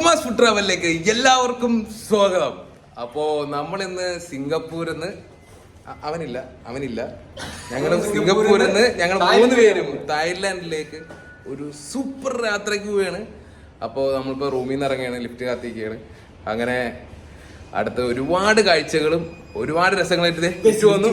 കുമാസ് food ട്രാവലിലേക്ക് എല്ലാവർക്കും സ്വാഗതം. അപ്പോ നമ്മൾ ഇന്ന് സിംഗപ്പൂരിൽ നിന്ന് അവനില്ല അവനില്ല. ഞങ്ങൾ സിംഗപ്പൂരിൽ നിന്ന് ഞങ്ങൾ മൂന്ന് പേരും തായ്ലാന്റിലേക്ക് ഒരു സൂപ്പർ യാത്രയ്ക്ക് പോവുകയാണ് അപ്പോൾ നമ്മളിപ്പോൾ റൂമിൽ നിന്ന് ഇറങ്ങുകയാണ് ലിഫ്റ്റ് കാത്തിരിക്കുകയാണ്. അങ്ങനെ അടുത്ത ഒരുപാട് കാഴ്ചകളും ഒരുപാട് രസങ്ങളായിട്ട് തിരിച്ചു വന്നു.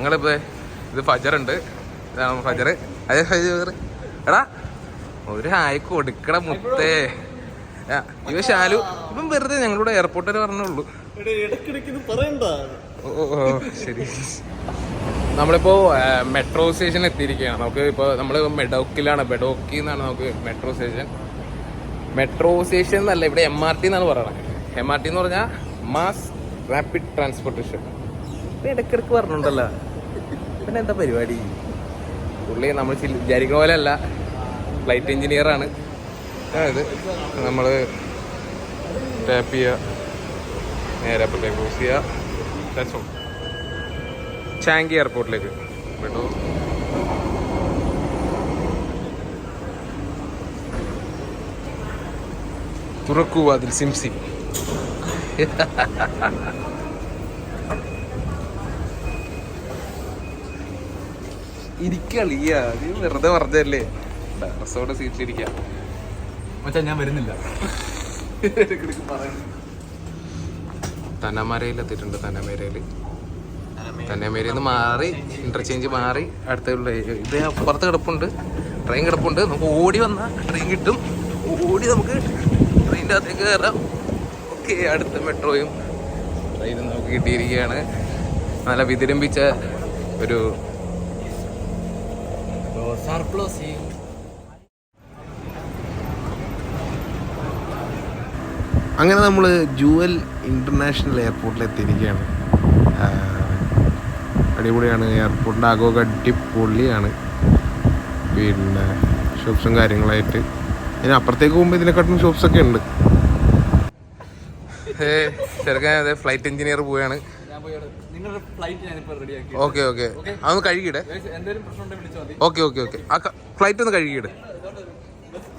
ഞങ്ങളിപ്പോ ഇത് ഫജറുണ്ട് ഇതാണ് ഫജർ. അതെ ഫജർ. എടാ ഒരു ഹായ് കൊടുക്കട മുത്തേ. ഇവ ശാലു ഇപ്പം വെറുതെ ഞങ്ങളുടെ എയർപോർട്ടിൽ പറഞ്ഞുള്ളൂ. ഓ ഓ, ഓ, ശരി. നമ്മളിപ്പോ മെട്രോ സ്റ്റേഷനിൽ എത്തിയിരിക്കുകയാണ്. നമുക്ക് ഇപ്പൊ നമ്മൾ മെഡോക്കിലാണ്. ബെഡോക്കി എന്നാണ് നമുക്ക് മെട്രോ സ്റ്റേഷൻ മെട്രോ സ്റ്റേഷൻ എന്നല്ല ഇവിടെ എം ആർ ടി എന്നാണ് പറയുന്നത് എം ആർ ടി എന്ന് പറഞ്ഞാൽ മാസ് റാപ്പിഡ് ട്രാൻസ്പോർട്ടേഷൻ ഇടയ്ക്കിടയ്ക്ക് പറഞ്ഞിട്ടുണ്ടല്ലോ. പിന്നെ എന്താ പരിപാടി? പുള്ളി നമ്മൾ വിചാരിക്കുന്ന പോലെ അല്ല ഫ്ലൈറ്റ് എഞ്ചിനീയർ ആണ്. അതായത് നമ്മൾ ടാപ്പ് ചെയ്യുക നേരെ അപ്പോഴത്തേക്ക് ക്രൂസ് ചെയ്യുക ചാങ്കി എയർപോർട്ടിലേക്ക് കേട്ടോ തുറക്കൂ അതിൽ സിംസിം. ഇരിക്കളിയ നീ വെറുതെ പറഞ്ഞല്ലേ ഡ്രസ്സോടെ സീറ്റിലിരിക്കാം. മച്ചാ ഞാൻ വരുന്നില്ല. തന്നമരയിൽ എത്തിയിട്ടുണ്ട് തന്നമരയിൽ തന്നമരയിൽ നിന്ന് മാറി ഇന്റർചേഞ്ച് മാറി അടുത്തുള്ള ഇത് അപ്പുറത്ത് കിടപ്പുണ്ട് ട്രെയിൻ കിടപ്പുണ്ട്. നമുക്ക് ഓടി വന്നാൽ ട്രെയിൻ കിട്ടും. ഓടി നമുക്ക് ട്രെയിനിന്റെ അകത്തേക്ക് കയറാം ഓക്കെ അടുത്ത മെട്രോയും. ട്രെയിനും നമുക്ക് കിട്ടിയിരിക്കുകയാണ്. നല്ല വിതിരമ്പിച്ച ഒരു സർപ്ലസ് അങ്ങനെ നമ്മൾ ജുവൽ ഇന്റർനാഷണൽ എയർപോർട്ടിൽ എത്തിയിരിക്കുകയാണ് അടിപൊളിയാണ്. എയർപോർട്ടിന്റെ ആകമൊക്കെ അടിപൊളിയാണ്. പിന്നെ ഷോപ്സും കാര്യങ്ങളായിട്ട്. ഇതിന് അപ്പുറത്തേക്ക് പോകുമ്പോൾ ഇതിനെക്കാട്ടും ഷോപ്സൊക്കെ ഉണ്ട്. ചെറുക്കാൻ അതെ ഫ്ലൈറ്റ് എഞ്ചിനീയർ പോവുകയാണ് നിങ്ങളുടെ ഫ്ലൈറ്റ് റെഡിയാക്കി ഓക്കെ ഓക്കെ അതൊന്ന് കഴുകിയിടേ? എന്തെങ്കിലും പ്രശ്നം ഉണ്ടെങ്കിൽ വിളിച്ചാൽ മതി. ഓക്കെ ഓക്കെ ഓക്കെ ആ ഫ്ലൈറ്റ് ഒന്ന് കഴുകിയിടെ.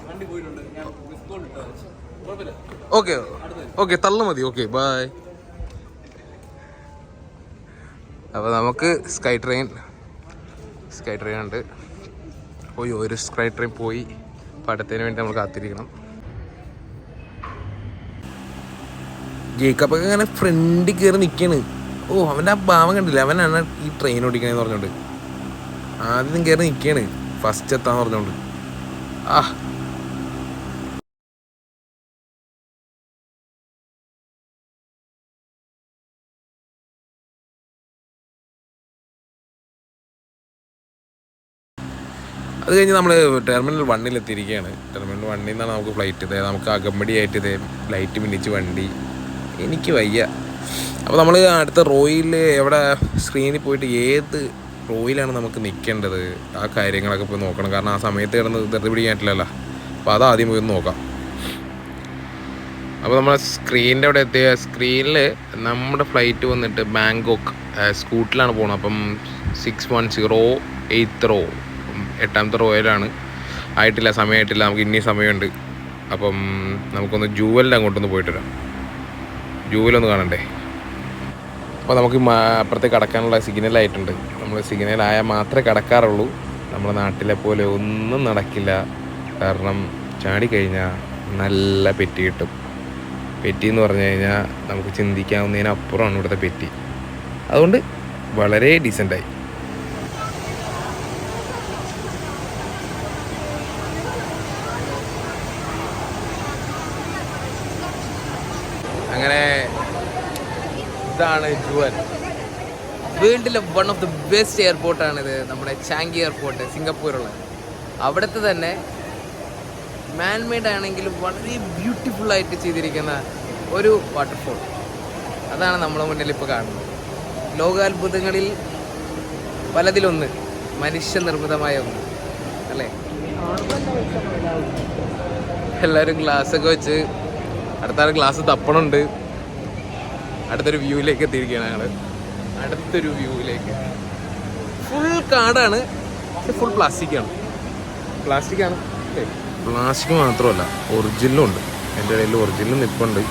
വണ്ടി പോയിട്ടുണ്ട്. ഞാൻ മിസ് കോൾ ഇട്ടു കുഴപ്പമില്ല. ഓക്കെ ഓക്കെ തള്ളു മതി. ഓക്കെ ബായ് അപ്പോൾ നമുക്ക് സ്കൈ ട്രെയിൻ സ്കൈ ട്രെയിൻ ഉണ്ട്. പോയി ഒരു സ്കൈ ട്രെയിൻ പോയി. പടത്തിന് വേണ്ടി നമ്മൾ കാത്തിരിക്കണം. ജേക്കപ്പൊക്കെ ഇങ്ങനെ ഫ്രണ്ടിൽ കയറി നിൽക്കാണ് ഓ അവന്റെ ആ ഭാവം കണ്ടില്ല? അവനാണ് ഈ ട്രെയിൻ ഓടിക്കണേന്ന് പറഞ്ഞോണ്ട്. ആദ്യം കയറി നിൽക്കുകയാണ് ഫസ്റ്റ് എത്താന്ന് പറഞ്ഞോണ്ട്. ആ. അത് കഴിഞ്ഞ് നമ്മൾ ടെർമിനൽ വണ്ണിൽ എത്തിയിരിക്കുകയാണ് ടെർമിനൽ വണ്ണിൽ നിന്നാണ് നമുക്ക് ഫ്ലൈറ്റ് ഇതേ നമുക്ക് അകമ്പടിയായിട്ട് ഇതേ ഫ്ലൈറ്റ് മിന്നിച്ച് വണ്ടി. എനിക്ക് വയ്യ. അപ്പോൾ നമ്മൾ അടുത്ത റോയിൽ എവിടെ സ്ക്രീനിൽ പോയിട്ട് ഏത് റോയിലാണ് നമുക്ക് നിൽക്കേണ്ടത് ആ കാര്യങ്ങളൊക്കെ പോയി നോക്കണം. കാരണം ആ സമയത്ത് കിടന്ന് ധൃതി പിടിക്കാൻ പറ്റില്ലല്ലോ അപ്പോൾ അത് ആദ്യം പോയി നോക്കാം. അപ്പോൾ നമ്മൾ സ്ക്രീനിന്റെ അവിടെ എത്തിയ സ്ക്രീനിൽ നമ്മുടെ ഫ്ലൈറ്റ് വന്നിട്ട് ബാങ്കോക്ക് സ്കൂട്ടിലാണ് പോകുന്നത് അപ്പം six one zero eight row എട്ടാമത്തെ റോയിലാണ്. ആയിട്ടില്ല സമയമായിട്ടില്ല. നമുക്ക് ഇനി സമയമുണ്ട്. അപ്പം നമുക്കൊന്ന് ജൂവലിന്റെ അങ്ങോട്ടൊന്ന് പോയിട്ട് വരാം. ജൂവലൊന്ന് കാണണ്ടേ? അപ്പോൾ നമുക്ക് അപ്പുറത്ത് കടക്കാനുള്ള സിഗ്നൽ ആയിട്ടുണ്ട്. നമ്മൾ സിഗ്നൽ സിഗ്നലായാൽ മാത്രമേ കടക്കാറുള്ളൂ. നമ്മുടെ നാട്ടിലെ പോലെ ഒന്നും നടക്കില്ല. കാരണം ചാടിക്കഴിഞ്ഞാൽ നല്ല പെറ്റി കിട്ടും. പെറ്റി എന്ന് പറഞ്ഞു കഴിഞ്ഞാൽ നമുക്ക് ചിന്തിക്കാവുന്നതിനപ്പുറമാണ് ഇവിടുത്തെ പെറ്റി. അതുകൊണ്ട് വളരെ ഡീസന്റായി അങ്ങനെ ഇതാണ് ജുവൽ വേൾഡിലെ വൺ ഓഫ് ദി ബെസ്റ്റ് എയർപോർട്ടാണിത് നമ്മുടെ ചാങ്കി എയർപോർട്ട് സിംഗപ്പൂരുള്ള അവിടുത്തെ തന്നെ മാൻമെയ്ഡ് ആണെങ്കിലും വളരെ ബ്യൂട്ടിഫുൾ ആയിട്ട് ചെയ്തിരിക്കുന്ന ഒരു വാട്ടർഫോൾ അതാണ് നമ്മുടെ മുന്നിൽ ഇപ്പോൾ കാണുന്നത്. ലോകാത്ഭുതങ്ങളിൽ പലതിലൊന്ന് മനുഷ്യനിർമ്മിതമായ ഒന്ന്. അല്ലേ? എല്ലാവരും ഗ്ലാസ്സൊക്കെ വെച്ച് അടുത്താൾ ഗ്ലാസ് തപ്പണുണ്ട്. അടുത്തൊരു വ്യൂവിലേക്ക് എത്തിയിരിക്കുകയാണ് ഞങ്ങൾ അടുത്തൊരു വ്യൂവിലേക്ക്. ഫുൾ കാടാണ്. പക്ഷെ ഫുൾ പ്ലാസ്റ്റിക് ആണ്. പ്ലാസ്റ്റിക് ആണ്. പ്ലാസ്റ്റിക് മാത്രമല്ല ഒറിജിനലും ഉണ്ട്. എന്റെ ഇടയിൽ ഒറിജിനലും നിപ്പുണ്ട്.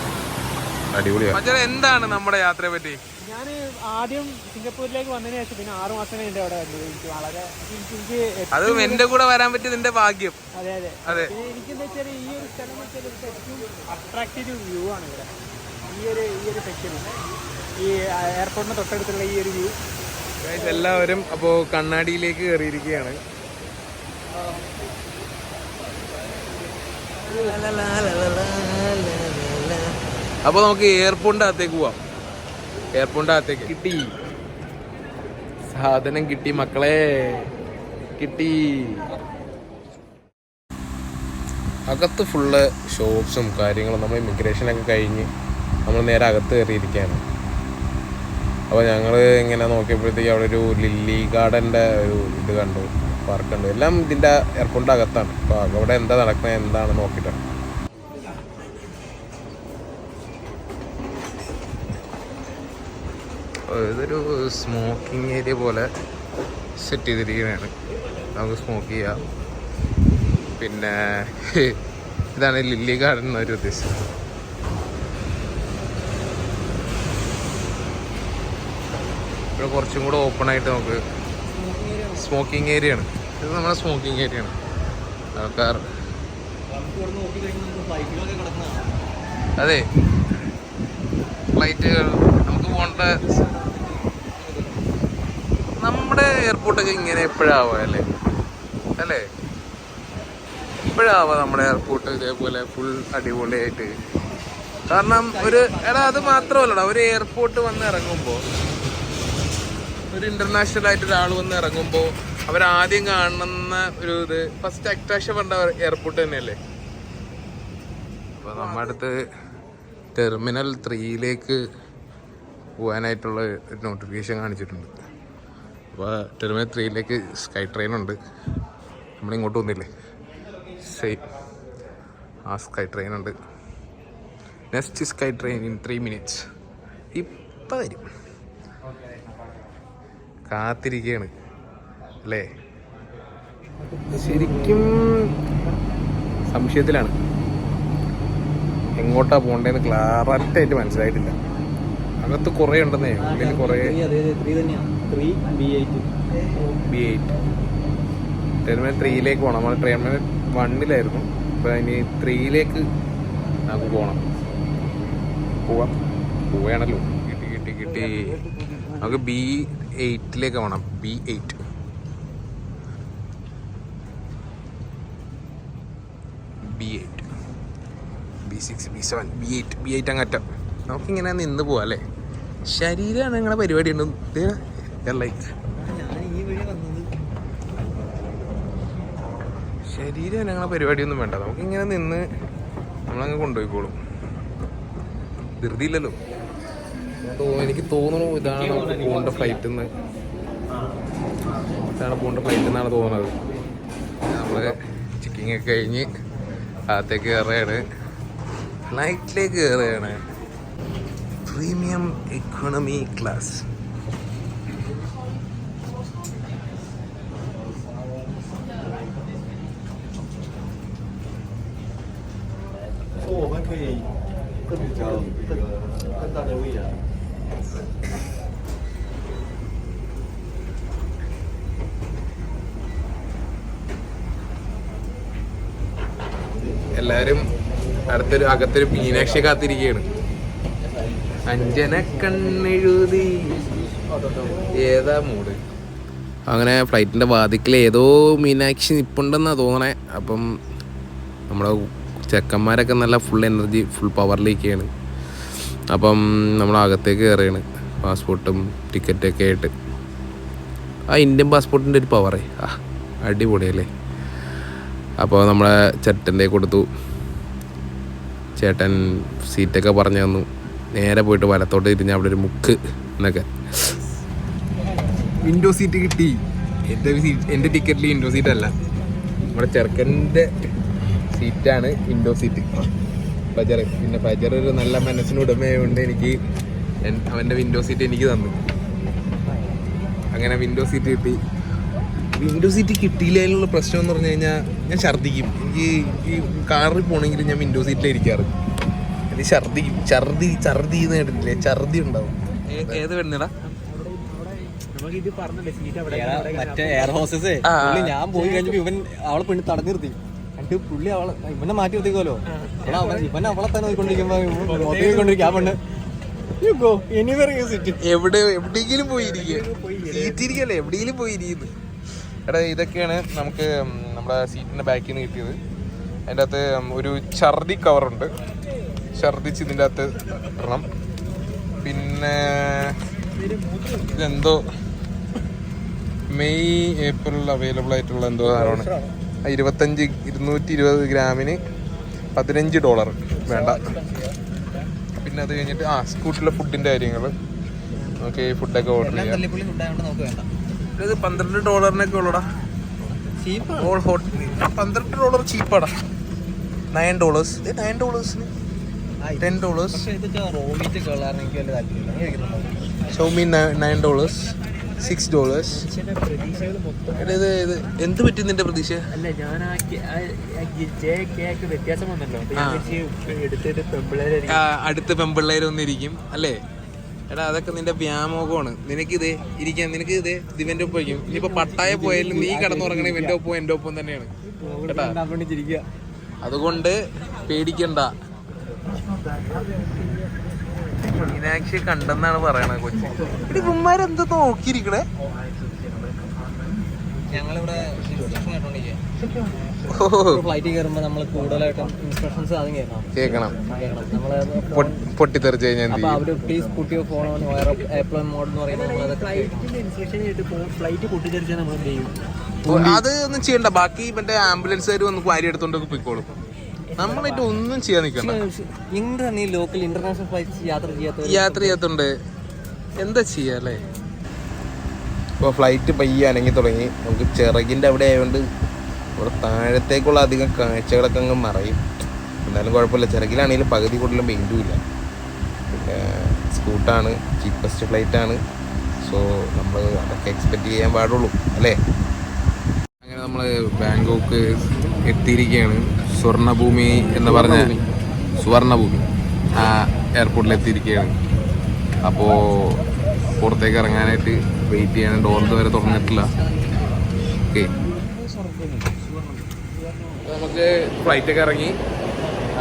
അടിപൊളിയാണ് എന്താണ് നമ്മുടെ യാത്രയെ പറ്റി? ഞാൻ ആദ്യം സിംഗപ്പൂരിലേക്ക് വന്നതിന് ശേഷം പിന്നെ ആറു മാസം കഴിഞ്ഞിട്ട് അവിടെ വരുന്നത് എനിക്ക് വളരെ എനിക്ക് അത് എന്റെ കൂടെ വരാൻ പറ്റിയ നിന്റെ ഭാഗ്യം. അതെ അതെ. അതെ. എനിക്ക് എന്താ വെച്ചാൽ ഈ ഒരു സ്ഥലം ഏറ്റവും അട്രാക്റ്റീവ് വ്യൂ ആണ് ഇവിടെ. ഈ ഒരു ഈ ഒരു സെക്ഷൻ ഈ എയർപോർട്ടിന് തൊട്ടടുത്തുള്ള ഈ ഒരു വ്യൂ Guys, എല്ലാവരും അപ്പോൾ കണ്ണാടിയിലേക്ക് കയറിയിരിക്കുകയാണ്. അപ്പോൾ നമുക്ക് എയർപോർട്ടിന്റെ അകത്തേക്ക് പോവാം. എയർപോർട്ടിന്റെ അകത്തേക്ക്. കിട്ടി. സാധനം കിട്ടി മക്കളെ. കിട്ടി. അകത്ത് ഫുള്ള് ഷോപ്സും കാര്യങ്ങളും നമ്മൾ ഇമിഗ്രേഷനൊക്കെ കഴിഞ്ഞ് നമ്മൾ നേരെ അകത്ത് കയറിയിരിക്കുകയാണ്. അപ്പോൾ ഞങ്ങൾ ഇങ്ങനെ നോക്കിയപ്പോഴത്തേക്ക് അവിടെ ഒരു ലില്ലി ഗാർഡന്റെ ഒരു ഇത് കണ്ടു പാർക്ക് കണ്ടു. എല്ലാം ഇതിന്റെ എയർപോർട്ടിന്റെ അകത്താണ്. അപ്പോൾ അവിടെ എന്താ നടക്കുന്നത് എന്താണ് നോക്കിയിട്ടാണ് ഇതൊരു സ്മോക്കിംഗ് ഏരിയ പോലെ സെറ്റ് ചെയ്തിരിക്കുകയാണ്. നമുക്ക് സ്മോക്ക് ചെയ്യാം. പിന്നെ ഇതാണ് ലില്ലി ഗാർഡൻ എന്നൊരു ഉദ്ദേശിച്ചത് ഇവിടെ കുറച്ചും കൂടെ ഓപ്പൺ ആയിട്ട് നമുക്ക് സ്മോക്കിംഗ് ഏരിയ ആണ്. ഇത് നമ്മുടെ സ്മോക്കിംഗ് ഏരിയ ആണ്. ആൾക്കാർ. അതെ. ഫ്ലൈറ്റുകൾ നമുക്ക് പോകേണ്ട നമ്മുടെ എയർപോർട്ടൊക്കെ ഇങ്ങനെ എപ്പോഴാവുക അല്ലേ? അല്ലേ? എപ്പോഴാവുക നമ്മുടെ എയർപോർട്ട് ഇതേപോലെ ഫുൾ അടിപൊളിയായിട്ട്? കാരണം ഒരു എടാ അത് മാത്രമല്ലടാ. ഒരു എയർപോർട്ട് വന്ന് ഇറങ്ങുമ്പോൾ ഒരു ഇന്റർനാഷണൽ ആയിട്ട് ഒരാൾ വന്ന് ഇറങ്ങുമ്പോൾ അവരാദ്യം കാണുന്ന ഒരു ഇത് ഫസ്റ്റ് അട്രാക്ഷൻ പറഞ്ഞ എയർപോർട്ട് തന്നെയല്ലേ? അപ്പോൾ നമ്മുടെ അടുത്ത് ടെർമിനൽ ത്രീയിലേക്ക് പോകാനായിട്ടുള്ള ഒരു നോട്ടിഫിക്കേഷൻ കാണിച്ചിട്ടുണ്ട്. അപ്പോൾ ടെർമിനൽ ത്രീയിലേക്ക് സ്കൈ ട്രെയിൻ ഉണ്ട്. നമ്മളിങ്ങോട്ട് വന്നില്ലേ? സെയിം ആ സ്കൈ ട്രെയിൻ ഉണ്ട്. Next sky train in three minutes ഇപ്പം വരും. കാത്തിരിക്കുകയാണ് അല്ലേ? ശരിക്കും സംശയത്തിലാണ്. എങ്ങോട്ടാ പോണ്ടേന്ന് ക്ലാററ്റായിട്ട് മനസ്സിലായിട്ടില്ല. അകത്ത് കുറേ ഉണ്ടെന്നേ ഉള്ളിൽ കുറേ ബി എയ്റ്റ് ടെർമിനൽ ത്രീയിലേക്ക് പോകണം നമ്മൾ ടെർമിനൽ വണ്ണിലായിരുന്നു. അപ്പോൾ ഇനി ത്രീയിലേക്ക് നമുക്ക് പോകണം പോവാം. പോവുകയാണല്ലോ. കിട്ടി കിട്ടി കിട്ടി. നമുക്ക് ബി എയ്റ്റിലേക്ക് വേണം B eight B eight B six B seven B eight B eight അങ്ങറ്റം. നമുക്കിങ്ങനെ നിന്ന് പോവാം അല്ലേ? ശരീരമാണ് നിങ്ങളുടെ പരിപാടി ഉണ്ട് ലൈറ്റ് ശരീരം ഞങ്ങളെ പരിപാടിയൊന്നും വേണ്ട. നമുക്കിങ്ങനെ നിന്ന് നമ്മളങ്ങ് കൊണ്ടുപോയിക്കോളും. ധൃതിയില്ലല്ലോ. എനിക്ക് തോന്നുന്നു ഇതാണ് നമുക്ക് പോകേണ്ട ഫ്ലൈറ്റ് എന്ന് ഇതാണ് പോകേണ്ട ഫ്ലൈറ്റ് എന്നാണ് തോന്നുന്നത് നമ്മൾ ചെക്കിങ് ഒക്കെ കഴിഞ്ഞ് അകത്തേക്ക് കയറുകയാണ് ഫ്ലൈറ്റിലേക്ക് കയറുകയാണ് പ്രീമിയം എക്കോണമി ക്ലാസ് എല്ലാരും അടുത്തൊരു അകത്തൊരു മീനാക്ഷി കാത്തിരിക്കുകയാണ്. അഞ്ജന കണ്ണെഴുതി. ഏതാ മൂട് അങ്ങനെ ഫ്ലൈറ്റിന്റെ വാതിക്കൽ ഏതോ മീനാക്ഷി നിപ്പുണ്ടെന്നാണ് തോന്നണേ. അപ്പം നമ്മുടെ ചെക്കന്മാരൊക്കെ നല്ല ഫുൾ എനർജി ഫുൾ പവറിലേക്കാണ് അപ്പം നമ്മൾ അകത്തേക്ക് കയറുകയാണ് പാസ്പോർട്ടും ടിക്കറ്റൊക്കെ ആയിട്ട്. ആ ഇന്ത്യൻ പാസ്പോർട്ടിന്റെ ഒരു പവറേ ആ അടിപൊളിയല്ലേ? അപ്പോൾ നമ്മളെ ചെട്ടന്റെ കൊടുത്തു. ചേട്ടൻ സീറ്റൊക്കെ പറഞ്ഞു തന്നു. നേരെ പോയിട്ട് വലത്തോട്ട് തിരിഞ്ഞ് അവിടെ ഒരു മുക്ക് എന്നൊക്കെ. വിൻഡോ സീറ്റ് കിട്ടി. എന്റെ സീറ്റ് എന്റെ ടിക്കറ്റിൽ വിൻഡോ സീറ്റ് അല്ല. നമ്മുടെ ചെറുക്കന്റെ സീറ്റാണ് വിൻഡോ സീറ്റ് ഫജർ പിന്നെ ഫജർ ഒരു നല്ല മനസ്സിനുടമയായതുകൊണ്ട് എനിക്ക് അവന്റെ വിൻഡോ സീറ്റ് എനിക്ക് തന്നു. അങ്ങനെ വിൻഡോ സീറ്റ് കിട്ടി. വിൻഡോ സീറ്റ് കിട്ടിയില്ലെന്നുള്ള പ്രശ്നം എന്ന് പറഞ്ഞു കഴിഞ്ഞാൽ ഞാൻ ഛർദ്ദിക്കും. എനിക്ക് ഈ കാറിൽ പോകണമെങ്കിൽ ഞാൻ വിൻഡോ സീറ്റിലിരിക്കാറ് എനിക്ക് ഛർദ്ദിക്കും ഛർദി ഛർദി എന്ന് കേട്ടിട്ടില്ലേ? ഛർദി ഉണ്ടാവും. ഏത് വരുന്നടാ? നമുക്ക് ഇത് പറഞ്ഞില്ലേ സീറ്റ് അവിടെ മറ്റേ എയർ പുള്ളി ഞാൻ പോയി കഴിഞ്ഞപ്പോ ഇവൻ അവളെ പെണ്ണ് തടഞ്ഞു നിർത്തി. എന്നിട്ട് പുള്ളി അവളെ ഇവനെ മാറ്റി നിർത്തിക്കോലോ? ഇവൻ അവളെ തന്നെ നോക്കിക്കൊണ്ടിരിക്കുമ്പോ നോക്കിക്കൊണ്ടിരിക്കും ആ പെണ്ണ്. എവിടെ എവിടെയെങ്കിലും പോയിരിക്കും സീറ്റ് ഇരിക്കല്ലേ എവിടെയെങ്കിലും പോയിരിക്കുന്നു. എടാ ഇതൊക്കെയാണ് നമുക്ക് നമ്മുടെ സീറ്റിന്റെ ബാക്കിൽ നിന്ന് കിട്ടിയത്. അതിന്റെ അകത്ത് ഒരു ഛർദി കവറുണ്ട് ഛർദിച്ച് ഇതിന്റെ അകത്ത് ഇടണം. പിന്നെ ഇതെന്തോ മെയ് ഏപ്രിൽ അവൈലബിൾ ആയിട്ടുള്ള എന്തോ സാധനമാണ്. ഇരുപത്തഞ്ച് ഇരുന്നൂറ്റി ഇരുപത് ഗ്രാമിന് പതിനഞ്ച് ഡോളർ വേണ്ട. പിന്നെ അത് കഴിഞ്ഞിട്ട് ആ സ്കൂട്ടിലെ ഫുഡിന്റെ കാര്യങ്ങൾ നമുക്ക് ഫുഡൊക്കെ ഓർഡർ ചെയ്യാം. ഇത് പന്ത്രണ്ട് ഡോളറിനൊക്കെ ഉള്ളടാ. ഓൾ ഹോട്ട് പന്ത്രണ്ട് ഡോളർ ചീപ്പാടാ. നയൻ ഡോളേഴ്സ് ഇത് nine ഡോളേഴ്സിന് ten dollars show me nine dollars six dollars ഇത് ഇത് എന്ത് പറ്റി നിന്റെ പ്രതീക്ഷ? അല്ല ഞാൻ വ്യത്യാസം വന്നല്ലോ. അടുത്ത പെമ്പിള്ളേരൊന്നിരിക്കും അല്ലേ? എടാ അതൊക്കെ നിന്റെ വ്യാമോഹമാണ്. നിനക്ക് ഇത് ഇരിക്കാൻ നിനക്ക് ഇത് ഇവന്റെ ഒപ്പം ഇനിയിപ്പോ പട്ടായ പോയാലും നീ കടന്നുറങ്ങണ ഇവന്റെ ഒപ്പം എന്റെ ഒപ്പം തന്നെയാണ്. അതുകൊണ്ട് പേടിക്കണ്ട. മീനാക്ഷി കണ്ടെന്നാണ് പറയണത് കൊച്ചി. ഉമ്മാരെന്താ നോക്കിയിരിക്കണേ? ഞങ്ങളിവിടെ ഫ്ലൈറ്റിൽ കയറുമ്പോൾ നമ്മൾ കൂടുതലായിട്ടും ഇൻസ്ട്രക്ഷൻസ് ആദ്യം കേൾക്കണം. കേക്കണം കേൾക്കണം. നമ്മൾ പൊ- പൊട്ടിത്തെറിച്ച് കഴിഞ്ഞാൽ അപ്പോൾ പ്ലീസ് ഫോൺ മോഡ് എന്ന് പറയുന്നത് കേൾക്കണം. ഫ്ലൈറ്റിന്റെ ഇൻസ്ട്രക്ഷൻ ഫ്ലൈറ്റ് നമ്മൾ എന്ത് ചെയ്യും? അത് ഒന്നും ചെയ്യണ്ട. ബാക്കി മറ്റേ ആംബുലൻസുകാർ വന്ന് വാരി എടുത്തോണ്ടൊക്കെ പോയിക്കോളും. നമ്മളായിട്ട് ഒന്നും ചെയ്യാൻ നിൽക്കണ്ട ഈ ലോക്കൽ ഇന്റർനാഷണൽ ഫ്ലൈറ്റ് യാത്ര ചെയ്യാത്ത യാത്ര ചെയ്യാത്തോണ്ട് എന്താ ചെയ്യാ അല്ലേ? ഇപ്പോൾ ഫ്ലൈറ്റ് പയ്യെ അനങ്ങി തുടങ്ങി. നമുക്ക് ചിറകിന്റെ അവിടെ ആയതുകൊണ്ട് ഇവിടെ താഴത്തേക്കുള്ള അധികം കാഴ്ചകളൊക്കെ അങ്ങ് മറയും. എന്നാലും കുഴപ്പമില്ല. ചിറകിലാണെങ്കിലും പകുതി കൂടുതലും പെയിന്റും ഇല്ല. പിന്നെ സ്കൂട്ടാണ് ചീപ്പസ്റ്റ് ഫ്ലൈറ്റാണ് സോ നമ്മൾ അതൊക്കെ എക്സ്പെക്റ്റ് ചെയ്യാൻ പാടുള്ളൂ. അല്ലേ? അങ്ങനെ നമ്മൾ ബാങ്കോക്ക് എത്തിയിരിക്കുകയാണ്. സ്വർണഭൂമി എന്ന് പറഞ്ഞ സുവർണഭൂമി. ആ എയർപോർട്ടിൽ എത്തിയിരിക്കുകയാണ് അപ്പോൾ പുറത്തേക്ക് ഇറങ്ങാനായിട്ട് വെയിറ്റ് ചെയ്യാൻ ഡോർ വരെ തുറന്നിട്ടില്ല. ഓക്കെ നമുക്ക് ഫ്ലൈറ്റൊക്കെ ഇറങ്ങി.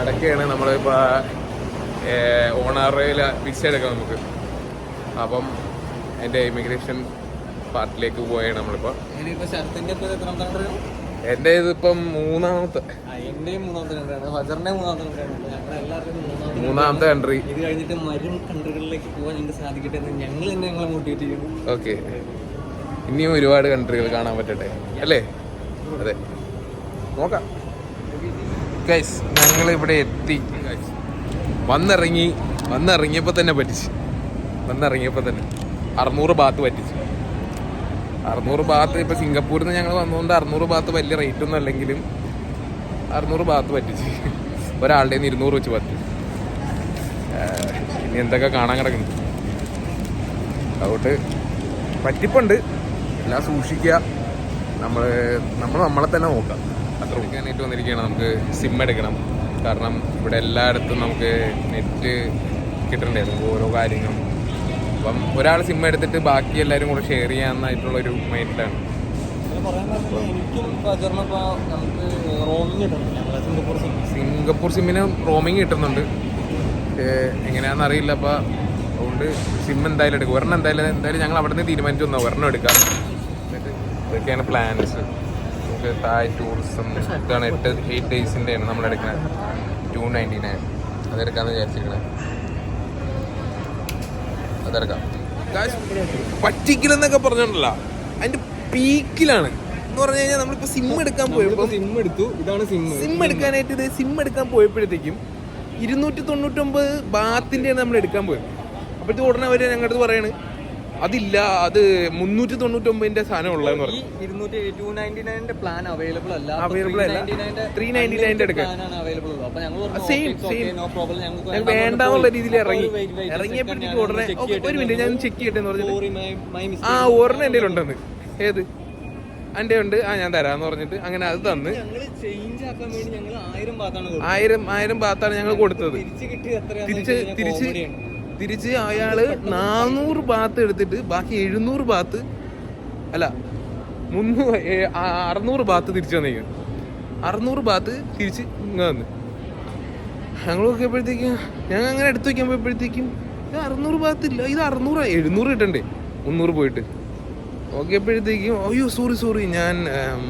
അടക്കാണ് നമ്മളിപ്പോൾ ഓണാറയിൽ വിസ എടുക്കാം നമുക്ക്. അപ്പം എന്റെ ഇമിഗ്രേഷൻ പാർട്ടിലേക്ക് പോയാണ് നമ്മളിപ്പോൾ എന്റെ ഇതിപ്പം മൂന്നാമത്തെ. മൂന്നാമത്തെ കൺട്രി ഇത് കഴിഞ്ഞിട്ട് മരും കൺട്രികളിലേക്ക് പോകാൻ ഞങ്ങൾക്ക് സാധിക്കട്ടെ എന്ന് ഞങ്ങൾ തന്നെ ഞങ്ങളെ മോട്ടിവേറ്റ് ചെയ്യുന്നു. ഓക്കെ. ഇനിയും ഒരുപാട് കൺട്രികൾ കാണാൻ പറ്റട്ടെ? അല്ലേ? അതെ. നോക്കാം. ഗൈസ് ഞങ്ങൾ ഇവിടെ എത്തി. വന്നിറങ്ങി വന്നിറങ്ങിയപ്പോൾ തന്നെ പറ്റിച്ച്. വന്നിറങ്ങിയപ്പോൾ തന്നെ. അറുന്നൂറ് ബാത്ത് പറ്റിച്ചു. അറുന്നൂറ് ബാത്ത് ഇപ്പോൾ സിംഗപ്പൂരിൽ നിന്ന് ഞങ്ങൾ വന്നതുകൊണ്ട് അറുന്നൂറ് ബാത്ത് വലിയ റേറ്റ് ഒന്നും അല്ലെങ്കിലും അറുന്നൂറ് ബാത്ത് പറ്റിച്ച്. ഒരാളുടെ നിന്ന് ഇരുന്നൂറ് വെച്ച് പറ്റി. ഇനി എന്തൊക്കെ കാണാൻ കിടക്കുന്നു? അതുകൊണ്ട് പറ്റിപ്പുണ്ട്. എല്ലാം സൂക്ഷിക്കുക. നമ്മൾ നമ്മൾ നമ്മളെ തന്നെ നോക്കാം. എടുക്കാനായിട്ട് വന്നിരിക്കുകയാണ്. നമുക്ക് സിം എടുക്കണം. കാരണം ഇവിടെ എല്ലായിടത്തും നമുക്ക് നെറ്റ് കിട്ടണ്ടേ? നമുക്ക് ഓരോ കാര്യങ്ങളും. അപ്പം ഒരാൾ സിം എടുത്തിട്ട് ബാക്കി എല്ലാവരും കൂടെ ഷെയർ മൈൻഡിലാണ് റോമിങ് കിട്ടുന്നുണ്ട്. ഞങ്ങളെ സിംഗപ്പൂർ സിമ്മിന് റോമിങ് കിട്ടുന്നുണ്ട്. എങ്ങനെയാണെന്ന് അറിയില്ല. അപ്പോൾ അതുകൊണ്ട് സിം എന്തായാലും എടുക്കും. ഒരെണ്ണം എന്തായാലും എന്തായാലും ഞങ്ങൾ അവിടെ നിന്ന് തീരുമാനിച്ചു തന്നാ. ഒരെണ്ണം എടുക്കാം. എന്നിട്ട് ഇതൊക്കെയാണ് പ്ലാൻസ് നമുക്ക് തായ് ടൂറിസം ഇതാണ് എട്ട് എയ്റ്റ് ഡേയ്സിന്റെ ആണ് നമ്മൾ എടുക്കുന്നത് ടു നയന്റി നയൻ അതെടുക്കാമെന്ന് വിചാരിച്ചിരിക്കണേ. അതെടുക്കാം. പറ്റിക്കില്ലെന്നൊക്കെ പറഞ്ഞോണ്ടല്ലോ അതിന്റെ പീക്കിലാണ് എന്ന് പറഞ്ഞു കഴിഞ്ഞാൽ നമ്മളിപ്പോ സിം എടുക്കാൻ പോയപ്പോൾ സിം എടുത്തു. ഇതാണ് സിം സിം എടുക്കാനായിട്ട് ഇത് സിം എടുക്കാൻ പോയപ്പോഴത്തേക്കും ഇരുന്നൂറ്റി തൊണ്ണൂറ്റൊമ്പത് ആണ് നമ്മൾ എടുക്കാൻ പോയത്. അപ്പോഴത്തെ ഉടനെ അവർ ഞങ്ങളുടെ അടുത്ത് പറയാണ് അതില്ല അത് മുന്നൂറ്റി തൊണ്ണൂറ്റൊമ്പതിന്റെ സാധനം ഉള്ളതെന്ന് പറഞ്ഞു. ഇരുന്നൂറ്റി ടു നയന്റി നയന്റെ പ്ലാൻ അവൈലബിൾ അല്ല. അല്ല. 399 ന്റെ എടുക്കാം. അവൈലബിൾ ഉള്ളൂ അപ്പൊ ഞങ്ങൾ വേണ്ടാന്നുള്ള രീതിയിൽ ഇറങ്ങി. ഇറങ്ങിയപ്പോഴത്തേക്ക് ഉടനെ ഒരു മിനിറ്റ് ഞാൻ ചെക്ക് ചെയ്യട്ടെ എന്ന് ആ ഒരെണ്ണം എന്റെ ഉണ്ടെന്ന് ഏത്? എന്റെ ഉണ്ട്. ആ ഞാൻ തരാന്ന് പറഞ്ഞിട്ട്. അങ്ങനെ അത് തന്ന്. ആയിരം ഭാഗത്താണ് ആയിരം ബാത്താണ് ഞങ്ങൾ കൊടുത്തത്. തിരിച്ച് തിരിച്ച് തിരിച്ച് അയാൾ നാനൂറ് ബാത്ത് എടുത്തിട്ട് ബാക്കി എഴുന്നൂറ് ബാത്ത് അല്ല മുന്നൂറ് അറുന്നൂറ് ബാത്ത് തിരിച്ചു വന്നേക്കും. അറുന്നൂറ് ബാത്ത് തിരിച്ച് ഇങ്ങ് വന്ന്. ഞങ്ങൾ നോക്കിയപ്പോഴത്തേക്കും ഞങ്ങൾ അങ്ങനെ എടുത്തു വയ്ക്കുമ്പോഴത്തേക്കും ഇത് അറുന്നൂറ് ബാത്തില്ല ഇത് അറുന്നൂറ് എഴുന്നൂറ് കിട്ടണ്ടേ മുന്നൂറ് പോയിട്ട്. നോക്കിയപ്പോഴത്തേക്കും അയ്യോ സോറി സോറി ഞാൻ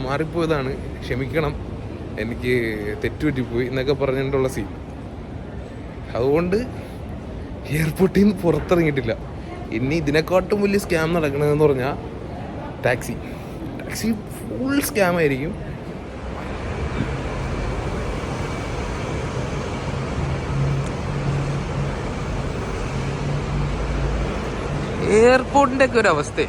മാറിപ്പോയതാണ് ക്ഷമിക്കണം എനിക്ക് തെറ്റുപറ്റിപ്പോയി എന്നൊക്കെ പറഞ്ഞിട്ടുള്ള സീൻ അതുകൊണ്ട് എയർപോർട്ടിൽ നിന്ന് പുറത്തിറങ്ങിയിട്ടില്ല. ഇനി ഇതിനെക്കാട്ടും വലിയ സ്കാം നടക്കണതെന്ന് പറഞ്ഞാൽ ടാക്സി. ടാക്സി ഫുൾ സ്കാം ആയിരിക്കും. എയർപോർട്ടിന്റെ ഒക്കെ ഒരു അവസ്ഥ.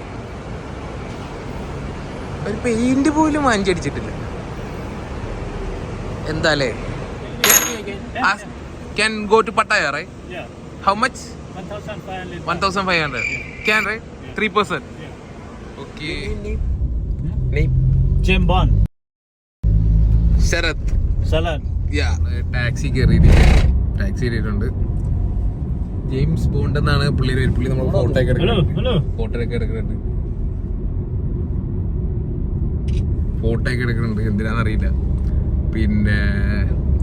ഒരു പെയിന്റ് പോലും വാങ്ങിച്ചടിച്ചിട്ടില്ല. എന്താലേ can go to Pattaya right Yeah, how much 1,500. One thousand five hundred can right three percent okay name Jim Bond. ശരത് Salad. യാ ടാക്സി കയറിയിട്ട് ടാക്സി കയറിയിട്ടുണ്ട് ജെയിംസ് ബോണ്ട് എന്നാണ് പുള്ളി പുള്ളി നമ്മൾ ഫോട്ടോ ഒക്കെ Hello, എടുക്കുന്നുണ്ട്. ഫോട്ടോ ഒക്കെ എടുക്കുന്നുണ്ട്. ഫോട്ടോ ഒക്കെ എടുക്കുന്നുണ്ട്. എന്തിനാന്നറിയില്ല പിന്നെ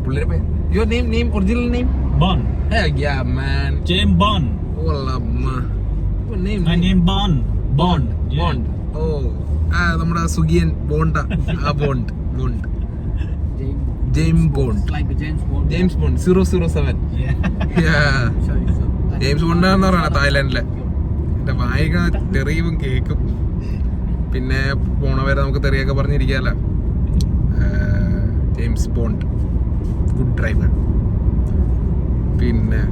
പുള്ളിയുടെ പേര് your name name original name Bond. Yeah man Jim Bond. Name My name? Bond. Bond. Yeah. Bond ഓ ആ നമ്മുടെ സുഗിയൻ ബോണ്ട ആ Bond Bond James Bond Like James Bond. James Bond zero zero seven Yeah. James ബോണ്ടാന്ന് പറയണ തായ്ലാൻഡിലെ. എന്റെ വായിക തെറിയും കേക്കും. പിന്നെ പോണവരെ നമുക്ക് തെറിയൊക്കെ പറഞ്ഞിരിക്കാല്ല ജെയിംസ് ബോണ്ട് ഗുഡ് ഡ്രൈവർ പിന്നെ?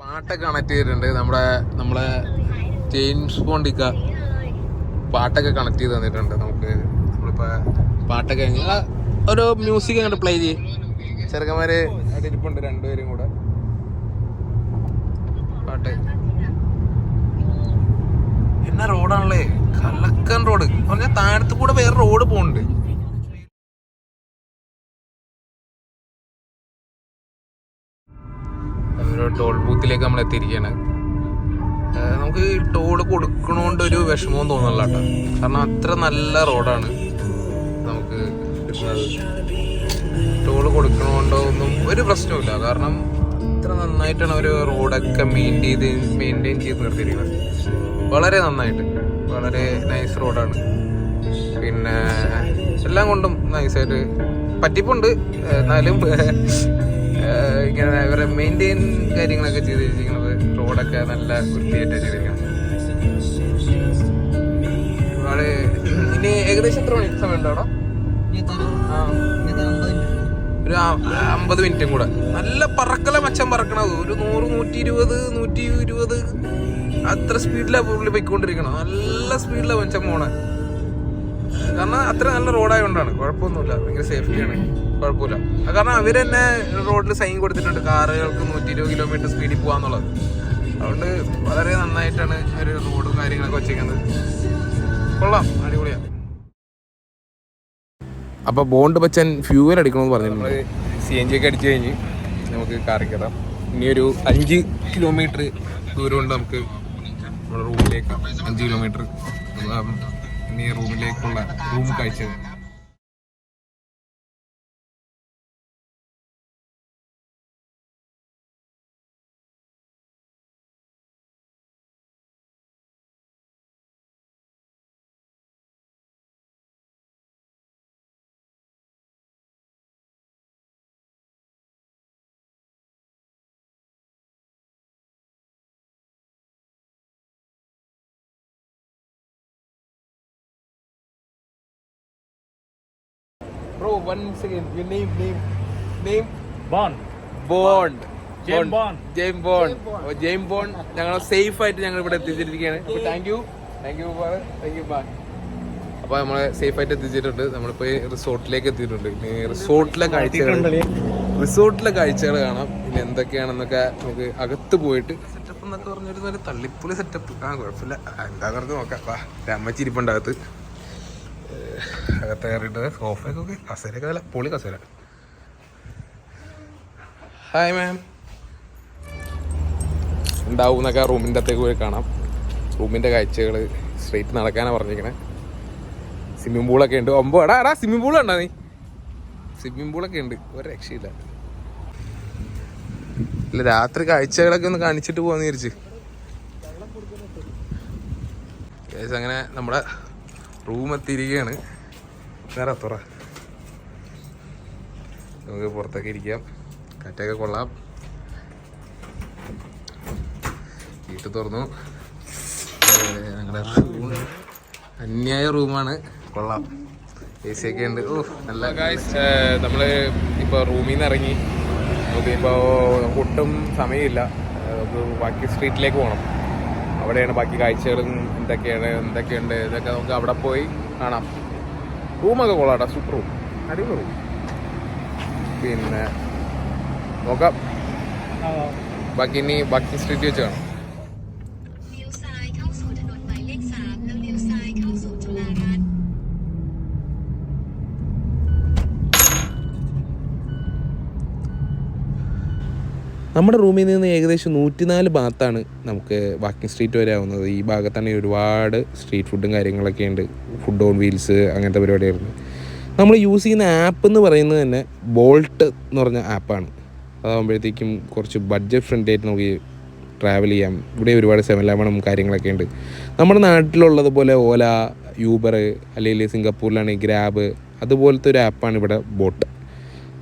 പാട്ടൊക്കെ കണക്ട് ചെയ്തിട്ടുണ്ട്. നമ്മുടെ നമ്മളെ ജെയിംസ് ബോണ്ടിക്ക പാട്ടൊക്കെ കണക്ട് ചെയ്ത് തന്നിട്ടുണ്ട്. നമുക്ക് നമ്മളിപ്പോ പാട്ടൊക്കെ ഒരു മ്യൂസിക് അങ്ങോട്ട് പ്ലേ ചെയ്യും. ചെറുക്കന്മാര് അതിരിപ്പുണ്ട് രണ്ടുപേരും കൂടെ. പാട്ട്. എന്നാ റോഡാണല്ലേ? കലക്കൻ റോഡ്. പറഞ്ഞ താഴത്ത് കൂടെ വേറെ റോഡ് പോകുന്നുണ്ട് ടോൾ ബൂത്തിലേക്ക് നമ്മൾ എത്തിയിരിക്കുകയാണ്. നമുക്ക് ടോൾ കൊടുക്കണോണ്ട് ഒരു വിഷമവും തോന്നല്ല കേട്ടോ. കാരണം അത്ര നല്ല റോഡാണ് നമുക്ക് കിട്ടുന്നത്. ടോൾ കൊടുക്കണോണ്ടോ ഒന്നും ഒരു പ്രശ്നവുമില്ല. കാരണം അത്ര നന്നായിട്ടാണ് അവർ റോഡൊക്കെ മെയിന്റെയിൻ ചെയ്ത് മെയിന്റെയിൻ ചെയ്ത് നിർത്തിയിരിക്കുന്നത്. വളരെ നന്നായിട്ട്. വളരെ നൈസ് റോഡാണ് പിന്നെ എല്ലാം കൊണ്ടും നൈസായിട്ട് പറ്റിപ്പുണ്ട്. എന്നാലും ഇങ്ങനെ ഇവരെ മെയിന്റെയിൻ കാര്യങ്ങളൊക്കെ ചെയ്ത് വെച്ചിരിക്കുന്നത് റോഡൊക്കെ നല്ല വൃത്തിയായിട്ട് ചെയ്തിരിക്കുന്നത് ഇനി ഏകദേശം എത്ര മണി സമയം ഉണ്ടോ ആ. ഒരു അമ്പത് മിനിറ്റും കൂടെ. നല്ല പറക്കല മച്ചം പറക്കണത്. ഒരു നൂറ് നൂറ്റി ഇരുപത് നൂറ്റി ഇരുപത് അത്ര സ്പീഡിലാണ് പുള്ളി പോയിക്കൊണ്ടിരിക്കണം നല്ല സ്പീഡിലാണ് മച്ചം പോണേ. കാരണം അത്ര നല്ല റോഡായതുകൊണ്ടാണ് കുഴപ്പമൊന്നുമില്ല. ഭയങ്കര സേഫ്റ്റിയാണ് കുഴപ്പമില്ല. കാരണം അവർ തന്നെ റോഡിൽ സൈൻ കൊടുത്തിട്ടുണ്ട്. കാറുകൾക്ക് നൂറ്റി ഇരുപത് കിലോമീറ്റർ സ്പീഡിൽ പോകാന്നുള്ളത് അതുകൊണ്ട് വളരെ നന്നായിട്ടാണ് ഒരു റോഡും കാര്യങ്ങളൊക്കെ വെച്ചേക്കുന്നത്. കൊള്ളാം. അപ്പോൾ ബോണ്ട് ബച്ചൻ ഫ്യൂവൽ അടിക്കണമെന്ന് പറഞ്ഞിട്ടുണ്ട് സി എൻ ജി ഒക്കെ അടിച്ചു കഴിഞ്ഞ് നമുക്ക് കാറി കയറാം. ഇനി ഒരു അഞ്ച് കിലോമീറ്റർ ദൂരം കൊണ്ട് നമുക്ക് നമ്മുടെ റൂമിലേക്ക് അഞ്ച് കിലോമീറ്റർ ഇനി റൂമിലേക്കുള്ള റൂം കാഴ്ച bro one second. Your name name name? Bond. Bond. James Bond James Bond James ഞങ്ങൾ സേഫ് ആയിട്ട് ഞങ്ങൾ ഇവിടെ എത്തിച്ചിരിക്കുകയാണ് അപ്പോൾ thank you thank you thank you ബാ അപ്പോൾ നമ്മൾ സേഫ് ആയിട്ട് എത്തിച്ചിട്ടുണ്ട്. നമ്മളിപ്പോൾ ഈ റിസോർട്ടിലേക്ക് എത്തിയിട്ടുണ്ട്. ഇനി റിസോർട്ടിലെ കാഴ്ചകൾ റിസോർട്ടിലെ കാഴ്ചകൾ കാണാം. പിന്നെ എന്തൊക്കെയാണെന്നൊക്കെ നമുക്ക് അകത്ത് പോയിട്ട് സെറ്റപ്പ് എന്നൊക്കെ പറഞ്ഞൊരു തള്ളിപ്പുള്ളി തള്ളിപ്പൊളി സെറ്റപ്പ് ആ കുഴപ്പമില്ല. എന്താ പറഞ്ഞു നോക്കാം. വാ അമ്മച്ചി ഇരിപ്പുണ്ട് അകത്ത് കയറിയിട്ട് സോഫയൊക്കെ ഒക്കെ കസേരയൊക്കെ നല്ല പൊളി കസേര. ഹായ് മാം ഉണ്ടാവും എന്നൊക്കെ റൂമിന്റെ അകത്തേക്ക് പോയി കാണാം. റൂമിന്റെ കാഴ്ചകൾ സ്ട്രെയിറ്റ് നടക്കാനാണ് പറഞ്ഞിരിക്കണേ. സ്വിമ്മിംഗ് പൂളൊക്കെ ഉണ്ട്. ഒമ്പോ എടാ എടാ സ്വിമ്മിംഗ് പൂൾ ഉണ്ടോ നീ? സ്വിമ്മിംഗ് പൂളൊക്കെ ഉണ്ട്. ഒരു രക്ഷയില്ല. ഇല്ല രാത്രി കാഴ്ചകളൊക്കെ ഒന്ന് കാണിച്ചിട്ട് പോകാന്ന് വിചാരിച്ച്. അങ്ങനെ നമ്മുടെ റൂം എത്തിയിരിക്കുകയാണ് നേരെ തുറ. നമുക്ക് പുറത്തൊക്കെ ഇരിക്കാം. കാറ്റൊക്കെ കൊള്ളാം. വീട്ടിൽ തുറന്നു. ഞങ്ങളുടെ റൂം. അന്യായ റൂമാണ്. കൊള്ളാം. എ സി ഒക്കെ ഉണ്ട്. ഓ നല്ല നമ്മൾ ഇപ്പോൾ റൂമിൽ നിന്ന് ഇറങ്ങി. നമുക്കിപ്പോൾ ഒട്ടും സമയമില്ല. നമുക്ക് ബാക്കി സ്ട്രീറ്റിലേക്ക് പോകണം അവിടെയാണ് ബാക്കി കാഴ്ചകളും എന്തൊക്കെയാണ് എന്തൊക്കെയുണ്ട് ഇതൊക്കെ നമുക്ക് അവിടെ പോയി കാണാം. റൂമൊക്കെ കൊള്ളാട്ടോ സൂപ്പർ റൂം അടിപൊളി. റൂം പിന്നെ നോക്കാം. ബാക്കി ഇനി ബാക്കി സ്ട്രീറ്റ് വെച്ച് കാണാം. നമ്മുടെ റൂമിൽ നിന്ന് ഏകദേശം നൂറ്റിനാല് ഭാഗത്താണ് നമുക്ക് വാക്കിംഗ് സ്ട്രീറ്റ് വരെ ആവുന്നത്. ഈ ഭാഗത്താണ് ഒരുപാട് സ്ട്രീറ്റ് ഫുഡും കാര്യങ്ങളൊക്കെ ഉണ്ട്. ഫുഡ് ഓൺ വീൽസ് അങ്ങനത്തെ പരിപാടിയായിരുന്നു നമ്മൾ യൂസ് ചെയ്യുന്ന ആപ്പ് എന്ന് പറയുന്നത് തന്നെ ബോൾട്ട് എന്ന് പറഞ്ഞ ആപ്പാണ് അതാകുമ്പോഴത്തേക്കും കുറച്ച് ബഡ്ജറ്റ് ഫ്രണ്ട് ആയിട്ട് നമുക്ക് ട്രാവൽ ചെയ്യാം. ഇവിടെ ഒരുപാട് സെവൻ ലാമണും കാര്യങ്ങളൊക്കെ ഉണ്ട്. നമ്മുടെ നാട്ടിലുള്ളതുപോലെ ഓല യൂബർ അല്ലെങ്കിൽ സിംഗപ്പൂരിലാണെങ്കിൽ ഗ്രാബ് അതുപോലത്തെ ഒരു ആപ്പാണ് ഇവിടെ ബോട്ട്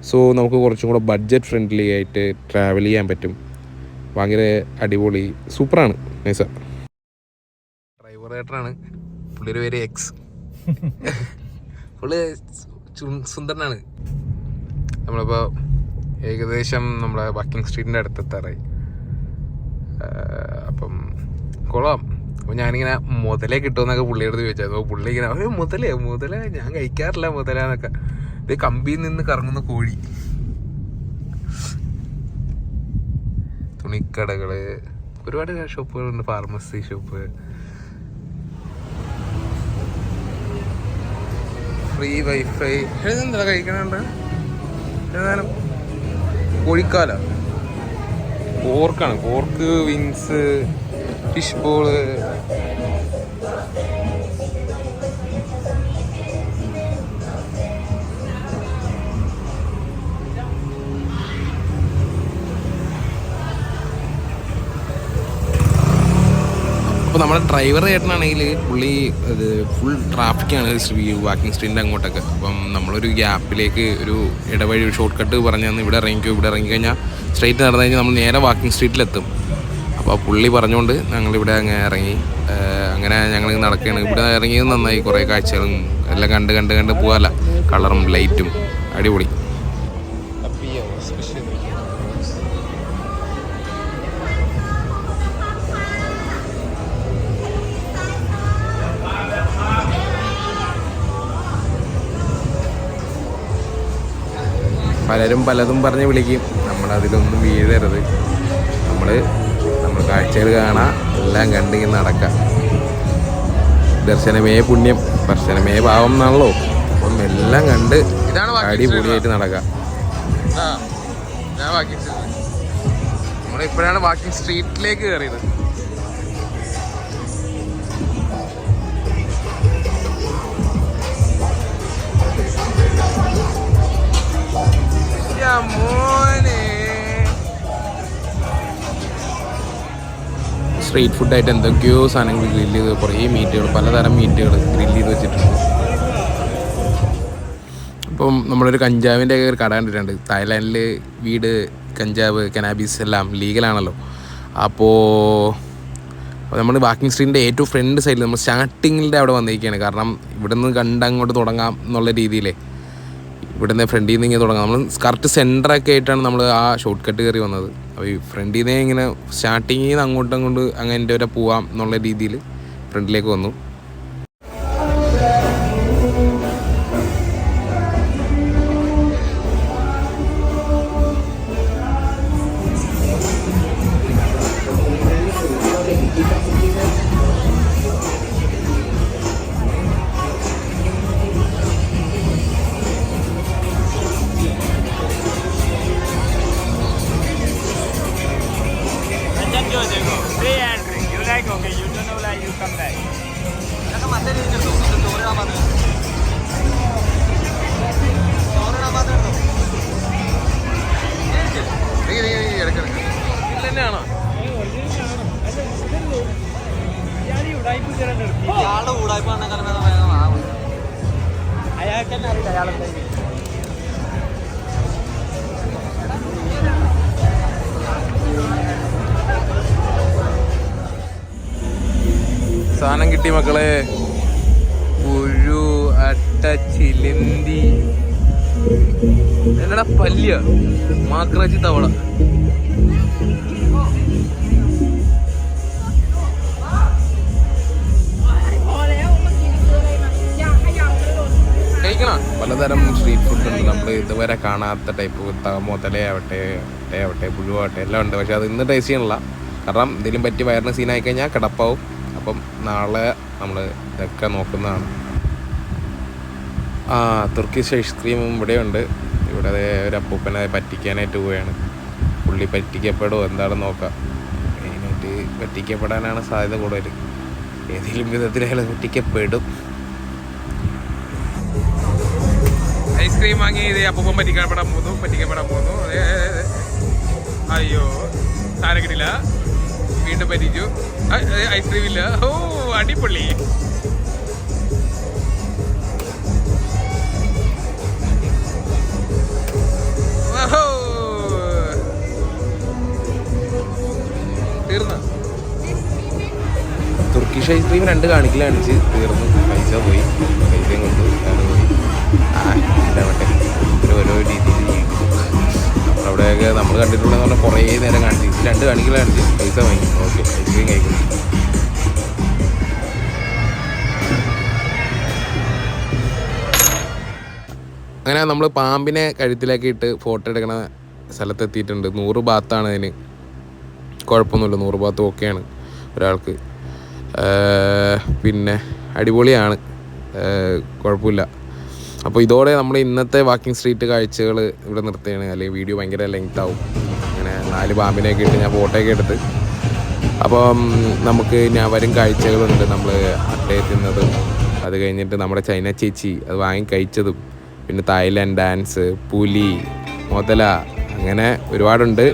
സോ നമുക്ക് കുറച്ചും കൂടെ ബഡ്ജറ്റ് ഫ്രണ്ട്ലി ആയിട്ട് ട്രാവൽ ചെയ്യാൻ പറ്റും. ഭയങ്കര അടിപൊളി സൂപ്പറാണ്. നൈസ. ഡ്രൈവർ ഏട്ടനാണ്. പുള്ളിയുടെ പേര് എക്സ് പുള്ളി സുന്ദരനാണ്. നമ്മളിപ്പോൾ ഏകദേശം നമ്മുടെ വാക്കിംഗ് സ്ട്രീറ്റിന്റെ അടുത്തെത്താറായി. അപ്പം കൊള്ളാം. അപ്പോൾ ഞാനിങ്ങനെ മുതലേ കിട്ടുമെന്നൊക്കെ പുള്ളിയുടെ അടുത്ത് അപ്പോൾ പുള്ളി ഇങ്ങനെ മുതലേ മുതലേ ഞാൻ കഴിക്കാറില്ല മുതലാന്നൊക്കെ. ഇത് കമ്പിയിൽ നിന്ന് കറങ്ങുന്ന കോഴി. തുണിക്കടകൾ ഒരുപാട് ഷോപ്പുകളുണ്ട് ഫാർമസി ഷോപ്പ്. Free wifi. എന്താ കഴിക്കണുണ്ട് ഏതായാലും കോഴിക്കാല? പോർക്കാണ് പോർക്ക് വിങ്സ് ഫിഷ് ബോൾ. അപ്പോൾ നമ്മുടെ ഡ്രൈവർ ചേട്ടനാണെങ്കിൽ പുള്ളി അത് ഫുൾ ട്രാഫിക്കാണ് ഈ വാക്കിംഗ് സ്ട്രീറ്റിന്റെ അങ്ങോട്ടൊക്കെ. അപ്പം നമ്മളൊരു ഗ്യാപ്പിലേക്ക് ഒരു ഇടവഴി ഷോർട്ട് കട്ട് പറഞ്ഞു തന്ന് ഇവിടെ ഇറങ്ങിക്കോ ഇവിടെ ഇറങ്ങിക്കഴിഞ്ഞാൽ സ്ട്രൈറ്റ് നടന്നു കഴിഞ്ഞാൽ നമ്മൾ നേരെ വാക്കിംഗ് സ്ട്രീറ്റിലെത്തും അപ്പോൾ പുള്ളി പറഞ്ഞുകൊണ്ട് ഞങ്ങളിവിടെ അങ്ങ് ഇറങ്ങി. അങ്ങനെ ഞങ്ങൾ നടക്കുകയാണ് ഇവിടെ ഇറങ്ങിയത് നന്നായി. കുറേ കാഴ്ചകളും എല്ലാം കണ്ട് കണ്ട് കണ്ട് പോകാമല്ല കളറും ലൈറ്റും അടിപൊളി. പലരും പലതും പറഞ്ഞ് വിളിക്കും. നമ്മളതിലൊന്നും വീഴരുത്. നമ്മൾ നമ്മൾ കാഴ്ചകൾ കാണാം എല്ലാം കണ്ടിങ്ങനെ നടക്കാം. ദർശനമേ പുണ്യം ദർശനമേ പാവം എന്നാണല്ലോ അപ്പം എല്ലാം കണ്ട് അടിപൊളിയായിട്ട് നടക്കാം. നമ്മളിപ്പോഴാണ് വാക്കിംഗ് സ്ട്രീറ്റിലേക്ക് കയറിയത് യാ മോനെ സ്ട്രീറ്റ് ഫുഡായിട്ട് എന്തൊക്കെയോ സാധനങ്ങൾ ഗ്രില്ല് ചെയ്ത് കുറേ മീറ്റുകൾ പലതരം മീറ്റുകൾ ഗ്രില്ല് ചെയ്ത് വെച്ചിട്ടുണ്ട്. അപ്പം നമ്മളൊരു കഞ്ചാവിന്റെ ഒക്കെ ഒരു കട കണ്ടിട്ടുണ്ട്. തായ്ലാൻഡിൽ വീട് കഞ്ചാവ് കനാബീസ് എല്ലാം ലീഗലാണല്ലോ അപ്പോൾ നമ്മൾ വാക്കിംഗ് സ്ട്രീറ്റിന്റെ ഏറ്റവും ഫ്രണ്ട് സൈഡിൽ നമ്മൾ സ്റ്റാർട്ടിങ്ങിന്റെ അവിടെ വന്നിരിക്കുകയാണ്. കാരണം ഇവിടെ നിന്ന് കണ്ട് അങ്ങോട്ട് തുടങ്ങാം എന്നുള്ള രീതിയിലേ. ഇവിടുന്ന് ഫ്രണ്ടിൽ നിന്ന് ഇങ്ങനെ തുടങ്ങാം. നമ്മൾ കറക്റ്റ് സെന്ററൊക്കെ ആയിട്ടാണ് നമ്മൾ ആ ഷോർട്ട് കട്ട് കയറി വന്നത്. അപ്പോൾ ഈ ഫ്രണ്ടിൽ നിന്ന് ഇങ്ങനെ സ്റ്റാർട്ടിങ്ങിൽ നിന്ന് അങ്ങോട്ടും അങ്ങോട്ട് അങ്ങനെ വരെ പോവാം എന്നുള്ള രീതിയിൽ ഫ്രണ്ടിലേക്ക് വന്നു. കിട്ടി മക്കളെ പുഴു അട്ട ചിലന്തി. എന്നടാ പല്ലിയ മാക്രാച്ചി തവള. പലതരം സ്ട്രീറ്റ് ഫുഡ് ഉണ്ട്. നമ്മൾ ഇതുവരെ കാണാത്ത ടൈപ്പ് മുതലയാവട്ടെ ആവട്ടെ പുഴുവാവട്ടെ എല്ലാം ഉണ്ട്. പക്ഷെ അത് ഇന്ന് ടേസ്റ്റ് ചെയ്യണില്ല കാരണം എന്തെങ്കിലും പറ്റി വയറിന് സീനായി കഴിഞ്ഞാൽ കിടപ്പാവും. അപ്പം നാളെ നമ്മൾ ഇതൊക്കെ നോക്കുന്നതാണ്. ആ തുർക്കിഷ് ഐസ്ക്രീമും ഇവിടെയുണ്ട്. ഇവിടെ അതേ ഒരു അപ്പൂപ്പനെ പറ്റിക്കാനായിട്ട് പോവുകയാണ് പുള്ളി പറ്റിക്കപ്പെടുമോ എന്താണെന്ന് നോക്കാം. മെയിനായിട്ട് പറ്റിക്കപ്പെടാനാണ് സാധ്യത കൂടുതൽ. ഏതെങ്കിലും വിധത്തിൽ അയാൾ പറ്റിക്കപ്പെടും. ഐസ്ക്രീം വാങ്ങി ഇതേ അപ്പൂപ്പൻ പറ്റിക്കപ്പെടാൻ പോകുന്നു പറ്റിക്കപ്പെടാൻ പോകുന്നു. അയ്യോ സാധനം കിട്ടില്ല വീണ്ടും പറ്റിച്ചു. ഐസ്ക്രീം ഇല്ല. ഓ അടിപൊളി. തുർക്കിഷ് ഐസ്ക്രീം രണ്ട് കാണിക്കൽ തീർന്നു. പൈസ പോയി. പൈസയും കൊണ്ടു. അയാൾ പോയി. ആ അവിടെയൊക്കെ നമ്മൾ കണ്ടിട്ടുള്ളതെന്ന് പറഞ്ഞാൽ കുറേ നേരം കാണിച്ച് രണ്ട് കാണിക്കൽ കാണിച്ച് പൈസ വാങ്ങി. ഓക്കെ ഐസ്ക്രീം കഴിക്കും. അങ്ങനെ നമ്മൾ പാമ്പിനെ കഴുത്തിലേക്ക് ഇട്ട് ഫോട്ടോ എടുക്കണ സ്ഥലത്തെത്തിയിട്ടുണ്ട് നൂറ് ബാത്താണ് അതിന്. കുഴപ്പമൊന്നുമില്ല നൂറ് ബാത്ത് ഓക്കെയാണ് ഒരാൾക്ക്. പിന്നെ അടിപൊളിയാണ്. കുഴപ്പമില്ല. അപ്പോൾ ഇതോടെ നമ്മൾ ഇന്നത്തെ വാക്കിംഗ് സ്ട്രീറ്റ് കാഴ്ചകൾ ഇവിടെ നിർത്തുകയാണ്. അല്ലെങ്കിൽ വീഡിയോ ഭയങ്കര ലെങ്ത് ആവും. അങ്ങനെ നാല് പാമ്പിനെയൊക്കെ ഇട്ട് ഞാൻ ഫോട്ടോയൊക്കെ എടുത്ത്. അപ്പം നമുക്ക് ഞാൻ വരും കാഴ്ചകളുണ്ട് നമ്മൾ അട്ടയെ തിന്നതും അത് കഴിഞ്ഞിട്ട് നമ്മുടെ ചൈന ചേച്ചി അത് വാങ്ങി കഴിച്ചതും. പിന്നെ തായ്ലാൻഡ് ഡാൻസ് പുലി മുതല അങ്ങനെ ഒരുപാടുണ്ട്.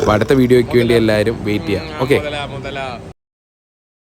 അപ്പോൾ അടുത്ത വീഡിയോയ്ക്ക് വേണ്ടി എല്ലാവരും വെയിറ്റ് ചെയ്യാം. ഓക്കെ